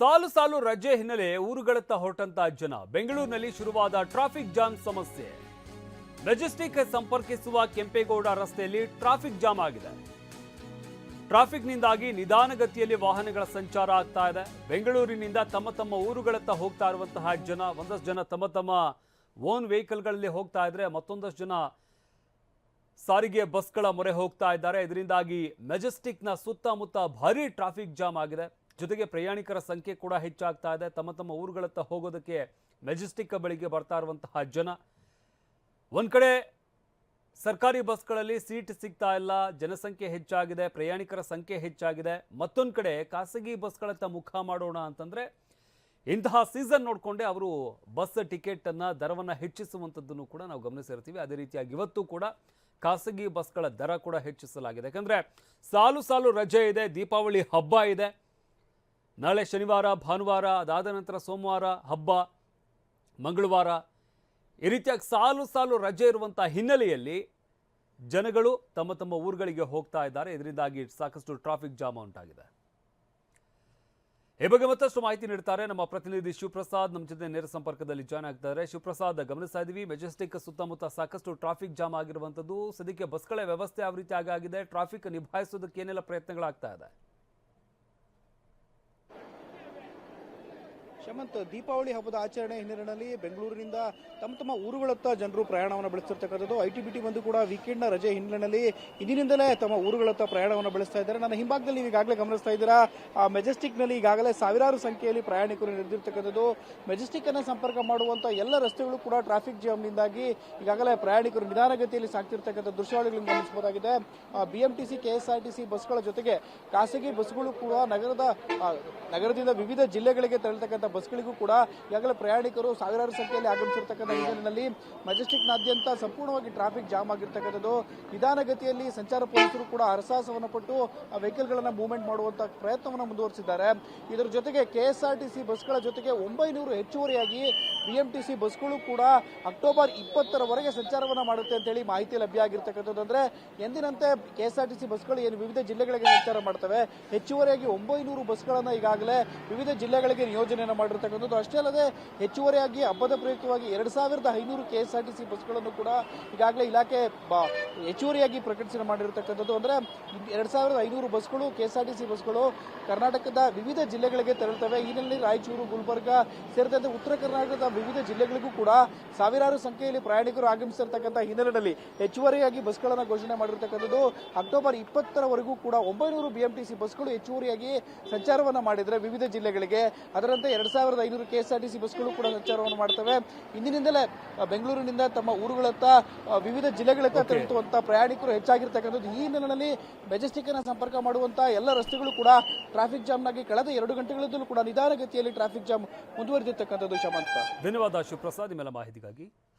ಸಾಲು ಸಾಲು ರಜೆ ಹಿನ್ನೆಲೆ ಊರುಗಳತ್ತ ಹೊರಟಂತ ಜನ. ಬೆಂಗಳೂರಿನಲ್ಲಿ ಶುರುವಾದ ಟ್ರಾಫಿಕ್ ಜಾಮ್ ಸಮಸ್ಯೆ. ಮೆಜೆಸ್ಟಿಕ್ ಸಂಪರ್ಕಿಸುವ ಕೆಂಪೇಗೌಡ ರಸ್ತೆಯಲ್ಲಿ ಟ್ರಾಫಿಕ್ ಜಾಮ್ ಆಗಿದೆ. ಟ್ರಾಫಿಕ್ನಿಂದಾಗಿ ನಿಧಾನಗತಿಯಲ್ಲಿ ವಾಹನಗಳ ಸಂಚಾರ ಆಗ್ತಾ ಇದೆ. ಬೆಂಗಳೂರಿನಿಂದ ತಮ್ಮ ತಮ್ಮ ಊರುಗಳತ್ತ ಹೋಗ್ತಾ ಇರುವಂತಹ ಜನ, ಒಂದಷ್ಟು ಜನ ತಮ್ಮ ತಮ್ಮ ಓನ್ ವೆಹಿಕಲ್ಗಳಲ್ಲಿ ಹೋಗ್ತಾ ಇದ್ರೆ ಮತ್ತೊಂದಷ್ಟು ಜನ ಸಾರಿಗೆ ಬಸ್ಗಳ ಮೊರೆ ಹೋಗ್ತಾ ಇದ್ದಾರೆ. ಇದರಿಂದಾಗಿ ಮೆಜೆಸ್ಟಿಕ್ನ ಸುತ್ತಮುತ್ತ ಭಾರಿ ಟ್ರಾಫಿಕ್ ಜಾಮ್ ಆಗಿದೆ. ಜೊತೆಗೆ ಪ್ರಯಾಣಿಕರ ಸಂಖ್ಯೆ ಕೂಡ ಹೆಚ್ಚಾಗ್ತಾ ಇದೆ. ತಮ್ಮ ತಮ್ಮ ಊರುಗಳತ್ತ ಹೋಗೋದಕ್ಕೆ ಮೆಜೆಸ್ಟಿಕ್ ಬಳಿಗೆ ಬರ್ತಾ ಇರುವಂತಹ ಜನ. ಒಂದು ಕಡೆ ಸರ್ಕಾರಿ ಬಸ್ಗಳಲ್ಲಿ ಸೀಟ್ ಸಿಗ್ತಾ ಇಲ್ಲ, ಜನಸಂಖ್ಯೆ ಹೆಚ್ಚಾಗಿದೆ, ಪ್ರಯಾಣಿಕರ ಸಂಖ್ಯೆ ಹೆಚ್ಚಾಗಿದೆ. ಮತ್ತೊಂದು ಕಡೆ ಖಾಸಗಿ ಬಸ್ಗಳತ್ತ ಮುಖ ಮಾಡೋಣ ಅಂತಂದ್ರೆ ಇಂತಹ ಸೀಸನ್ ನೋಡಿಕೊಂಡೆ ಅವರು ಬಸ್ ಟಿಕೆಟ್ ಅನ್ನ ದರವನ್ನು ಹೆಚ್ಚಿಸುವಂಥದ್ದನ್ನು ಕೂಡ ನಾವು ಗಮನಿಸಿರ್ತೀವಿ. ಅದೇ ರೀತಿಯಾಗಿ ಇವತ್ತು ಕೂಡ ಖಾಸಗಿ ಬಸ್ಗಳ ದರ ಕೂಡ ಹೆಚ್ಚಿಸಲಾಗಿದೆ. ಯಾಕಂದ್ರೆ ಸಾಲು ಸಾಲು ರಜೆ ಇದೆ, ದೀಪಾವಳಿ ಹಬ್ಬ ಇದೆ. ನಾಳೆ ಶನಿವಾರ, ಭಾನುವಾರ, ಅದಾದ ನಂತರ ಸೋಮವಾರ, ಹಬ್ಬ, ಮಂಗಳವಾರ, ಈ ರೀತಿಯಾಗಿ ಸಾಲು ಸಾಲು ರಜೆ ಇರುವಂಥ ಹಿನ್ನೆಲೆಯಲ್ಲಿ ಜನಗಳು ತಮ್ಮ ತಮ್ಮ ಊರುಗಳಿಗೆ ಹೋಗ್ತಾ ಇದ್ದಾರೆ. ಇದರಿಂದಾಗಿ ಸಾಕಷ್ಟು ಟ್ರಾಫಿಕ್ ಜಾಮ್ ಉಂಟಾಗಿದೆ. ಈ ಬಗ್ಗೆ ಮತ್ತಷ್ಟು ಮಾಹಿತಿ ನೀಡ್ತಾರೆ ನಮ್ಮ ಪ್ರತಿನಿಧಿ ಶಿವಪ್ರಸಾದ್. ನಮ್ಮ ಜೊತೆ ನೇರ ಸಂಪರ್ಕದಲ್ಲಿ ಜಾಯ್ನ್ ಆಗ್ತಾರೆ. ಶಿವಪ್ರಸಾದ್, ಗಮನಿಸ್ತಾ ಇದೀವಿ ಮೆಜೆಸ್ಟಿಕ್ ಸುತ್ತಮುತ್ತ ಸಾಕಷ್ಟು ಟ್ರಾಫಿಕ್ ಜಾಮ್ ಆಗಿರುವಂತದ್ದು ಸದ್ಯಕ್ಕೆ ಬಸ್ಗಳ ವ್ಯವಸ್ಥೆ ಯಾವ ರೀತಿ ಆಗಾಗಿದೆ? ಟ್ರಾಫಿಕ್ ನಿಭಾಯಿಸೋದಕ್ಕೆ ಏನೆಲ್ಲ ಪ್ರಯತ್ನಗಳಾಗ್ತಾ ಇದೆ? ಶಮಂತ್, ದೀಪಾವಳಿ ಹಬ್ಬದ ಆಚರಣೆ ಹಿನ್ನೆಲೆಯಲ್ಲಿ ಬೆಂಗಳೂರಿನಿಂದ ತಮ್ಮ ತಮ್ಮ ಊರುಗಳತ್ತ ಜನರು ಪ್ರಯಾಣವನ್ನು ಬೆಳೆಸ್ತಿರ್ತಕ್ಕಂಥದ್ದು. ಐ ಟಿ ಬಿ ಟಿ ಬಂದು ಕೂಡ ವೀಕೆಂಡ್ನ ರಜೆ ಹಿನ್ನೆಲೆಯಲ್ಲಿ ಇಂದಿನಿಂದಲೇ ತಮ್ಮ ಊರುಗಳತ್ತ ಪ್ರಯಾಣವನ್ನು ಬೆಳೆಸ್ತಾ ಇದ್ದಾರೆ. ನನ್ನ ಹಿಂಭಾಗದಲ್ಲಿ ಈಗಾಗಲೇ ಗಮನಿಸ್ತಾ ಇದ್ದೀರಾ ಮೆಜೆಸ್ಟಿಕ್ನಲ್ಲಿ ಈಗಾಗಲೇ ಸಾವಿರಾರು ಸಂಖ್ಯೆಯಲ್ಲಿ ಪ್ರಯಾಣಿಕರು ನಡೆದಿರ್ತಕ್ಕಂಥದ್ದು ಮೆಜೆಸ್ಟಿಕ್ ಅನ್ನು ಸಂಪರ್ಕ ಮಾಡುವಂಥ ಎಲ್ಲ ರಸ್ತೆಗಳು ಕೂಡ ಟ್ರಾಫಿಕ್ ಜಾಮ್ನಿಂದಾಗಿ ಈಗಾಗಲೇ ಪ್ರಯಾಣಿಕರು ನಿಧಾನಗತಿಯಲ್ಲಿ ಸಾಗ್ತಿರ್ತಕ್ಕಂಥ ದೃಶ್ಯಾವಳಿಗಳನ್ನು ಗಮನಿಸಬಹುದಾಗಿದೆ. ಬಿಎಂಟಿಸಿ ಕೆಎಸ್ಆರ್ಟಿಸಿ ಬಸ್ಗಳ ಜೊತೆಗೆ ಖಾಸಗಿ ಬಸ್ಗಳು ಕೂಡ ನಗರದ ನಗರದಿಂದ ವಿವಿಧ ಜಿಲ್ಲೆಗಳಿಗೆ ತೆರಳತಕ್ಕಂಥ ಬಸ್ಗಳಿಗೂ ಕೂಡ ಈಗಾಗಲೇ ಪ್ರಯಾಣಿಕರು ಸಾವಿರಾರು ಸಂಖ್ಯೆಯಲ್ಲಿ ಆಗಮಿಸಿರ್ತಕ್ಕಂಥ ಹಿನ್ನೆಲೆಯಲ್ಲಿ ಮೆಜೆಸ್ಟಿಕ್ನಾದ್ಯಂತ ಸಂಪೂರ್ಣವಾಗಿ ಟ್ರಾಫಿಕ್ ಜಾಮ್ ಆಗಿರ್ತಕ್ಕಂಥದ್ದು. ನಿಧಾನಗತಿಯಲ್ಲಿ ಸಂಚಾರ ಪೊಲೀಸರು ಕೂಡ ಹರಸಾಹಸವನ್ನು ಪಟ್ಟು ಆ ವೆಹಿಕಲ್ಗಳನ್ನು ಮೂವ್ಮೆಂಟ್ ಮಾಡುವಂಥ ಪ್ರಯತ್ನವನ್ನು ಮುಂದುವರಿಸಿದ್ದಾರೆ. ಇದರ ಜೊತೆಗೆ ಕೆಎಸ್ಆರ್ಟಿಸಿ ಬಸ್ಗಳ ಜೊತೆಗೆ ಒಂಬೈನೂರು ಹೆಚ್ಚುವರಿಯಾಗಿ ಬಿಎಂಟಿಸಿ ಬಸ್ಗಳು ಕೂಡ ಅಕ್ಟೋಬರ್ ಇಪ್ಪತ್ತರವರೆಗೆ ಸಂಚಾರವನ್ನು ಮಾಡುತ್ತೆ ಅಂತೇಳಿ ಮಾಹಿತಿ ಲಭ್ಯ ಆಗಿರ್ತಕ್ಕಂಥದ್ದು. ಅಂದ್ರೆ ಎಂದಿನಂತೆ ಕೆಎಸ್ಆರ್ಟಿಸಿ ಬಸ್ಗಳು ಏನು ವಿವಿಧ ಜಿಲ್ಲೆಗಳಿಗೆ ಸಂಚಾರ ಮಾಡ್ತವೆ. ಹೆಚ್ಚುವರಿಯಾಗಿ ಒಂಬೈನೂರು ಬಸ್ಗಳನ್ನು ಈಗಾಗಲೇ ವಿವಿಧ ಜಿಲ್ಲೆಗಳಿಗೆ ನಿಯೋಜನೆಯನ್ನು ಮಾಡಿರ್ತಕ್ಕಂಥದ್ದು. ಅಷ್ಟೇ ಅಲ್ಲದೆ ಹೆಚ್ಚುವರಿಯಾಗಿ ಹಬ್ಬದ ಪ್ರಯುಕ್ತವಾಗಿ ಎರಡು ಸಾವಿರದ ಐನೂರು ಕೆಎಸ್ಆರ್ ಟಿ ಸಿ ಬಸ್ಗಳನ್ನು ಕೂಡ ಈಗಾಗಲೇ ಇಲಾಖೆ ಬ- ಹೆಚ್ಚುವರಿಯಾಗಿ ಪ್ರಕಟಿಸಿ ಮಾಡಿರತಕ್ಕಂಥದ್ದು. ಅಂದ್ರೆ ಎರಡು ಸಾವಿರದ ಐನೂರು ಬಸ್ಗಳು ಕೆಎಸ್ಆರ್ ಟಿ ಸಿ ಬಸ್ಗಳು ಕರ್ನಾಟಕದ ವಿವಿಧ ಜಿಲ್ಲೆಗಳಿಗೆ ತೆರಳುತ್ತವೆ. ಈ ರಾಯಚೂರು, ಗುಲ್ಬರ್ಗ ಸೇರಿದಂತೆ ಉತ್ತರ ಕರ್ನಾಟಕದ ವಿವಿಧ ಜಿಲ್ಲೆಗಳಿಗೂ ಕೂಡ ಸಾವಿರಾರು ಸಂಖ್ಯೆಯಲ್ಲಿ ಪ್ರಯಾಣಿಕರು ಆಗಮಿಸಿರ್ತಕ್ಕಂಥ ಹಿನ್ನೆಲೆಯಲ್ಲಿ ಹೆಚ್ಚುವರಿಯಾಗಿ ಬಸ್ಗಳನ್ನು ಘೋಷಣೆ ಮಾಡಿರ್ತಕ್ಕಂಥದ್ದು. ಅಕ್ಟೋಬರ್ ಇಪ್ಪತ್ತರವರೆಗೂ ಕೂಡ ಒಂಬೈನೂರು ಬಿಎಂಟಿಸಿ ಬಸ್ಗಳು ಹೆಚ್ಚುವರಿಯಾಗಿ ಸಂಚಾರವನ್ನು ಮಾಡಿದರೆ ವಿವಿಧ ಜಿಲ್ಲೆಗಳಿಗೆ. ಅದರಂತೆ ಎರಡು ಸಾವಿರದ ಐನೂರು ಕೆಎಸ್ಆರ್ಟಿಸಿ ಬಸ್ಗಳು ಕೂಡ ಸಂಚಾರವನ್ನು ಮಾಡ್ತವೆ. ಇಂದಿನಿಂದಲೇ ಬೆಂಗಳೂರಿನಿಂದ ತಮ್ಮ ಊರುಗಳತ್ತ ವಿವಿಧ ಜಿಲ್ಲೆಗಳತ್ತ ತೆರಳುವಂತಹ ಪ್ರಯಾಣಿಕರು ಹೆಚ್ಚಾಗಿರ್ತಕ್ಕಂಥದ್ದು. ಈ ಹಿನ್ನೆಲೆಯಲ್ಲಿ ಮೆಜೆಸ್ಟಿಕ್ ಅನ್ನ ಸಂಪರ್ಕ ಮಾಡುವಂತಹ ಎಲ್ಲ ರಸ್ತೆಗಳು ಕೂಡ ಟ್ರಾಫಿಕ್ ಜಾಮ್ನಾಗಿ ಕಳೆದ ಎರಡು ಗಂಟೆಗಳಿಂದಲೂ ಕೂಡ ನಿಧಾನಗತಿಯಲ್ಲಿ ಟ್ರಾಫಿಕ್ ಜಾಮ್ ಮುಂದುವರೆದಿರ್ತಕ್ಕಂಥದ್ದು ಶಮಂತ. ಧನ್ಯವಾದ ಶಿವಪ್ರಸಾದ್ ನಿಮ್ಮೆಲ್ಲ ಮಾಹಿತಿಗಾಗಿ.